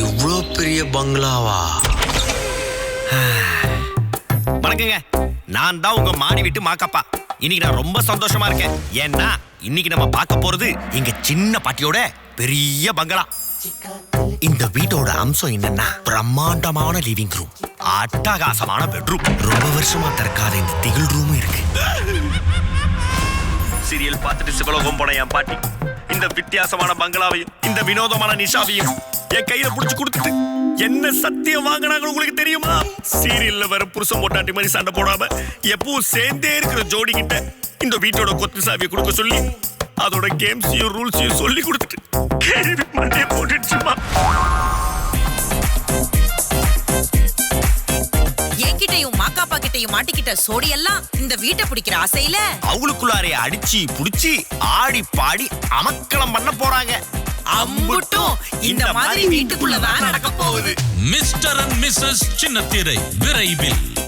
இவ்வளோ பெரிய பங்களாவா? வணக்கங்க. நான் தான் உங்க மாடி விட்டு மாக்கப்பா. இன்னைக்கு நான் ரொம்ப சந்தோஷமா இருக்கேன். ஏன்னா இன்னைக்கு நம்ம பார்க்க போறது எங்க சின்ன பாட்டியோட பெரிய பங்களா. இந்த வீட்டோட அம்சம் என்னன்னா பிரம்மாண்டமான லிவிங் ரூம் அட்டகாசமான பெட்ரூம் ரொம்ப வருஷமா திறக்காத இந்த திகில் ரூமும் இருக்கு. சீரியல் பார்த்துட்டு சிவலோகம் போன என் பாட்டி. இந்த வித்தியாசமான பங்களாவையும் இந்த வினோதமான நிஷாவையும் என் கையில புடிச்சு கொடுத்துட்டு என்ன சத்தியம் வாங்கினாங்க உங்களுக்கு தெரியுமா? சீரியல்ல வர புருஷன் பொட்டாட்டி மாதிரி சண்டை போடாம எப்பவும் சேர்ந்தே இருக்கிற ஜோடி கிட்ட இந்த வீட்டோட கொத்து சாவியை கொடுக்க சொல்லி அதோட கேம்ஸையும் ரூல்ஸையும் சொல்லி கொடுத்துட்டு கேள்வி மண்டையை போட்டுடுச்சுமா என்கிட்டயும் மாக்காப்பா கிட்டயும் மாட்டிக்கிட்ட சோடி எல்லாம் இந்த வீட்டை பிடிக்கிற ஆசையில? அவங்களுக்குள்ளாரைய அடிச்சு புடிச்சு ஆடி பாடி அமக்களம் பண்ண போறாங்க. அம்புட்டும் இந்த மாதிரி வீட்டுக்குள்ளதான் நடக்க போகுது. மிஸ்டர் அண்ட் மிஸ்ஸஸ் சின்னத்திரை விரைவில்.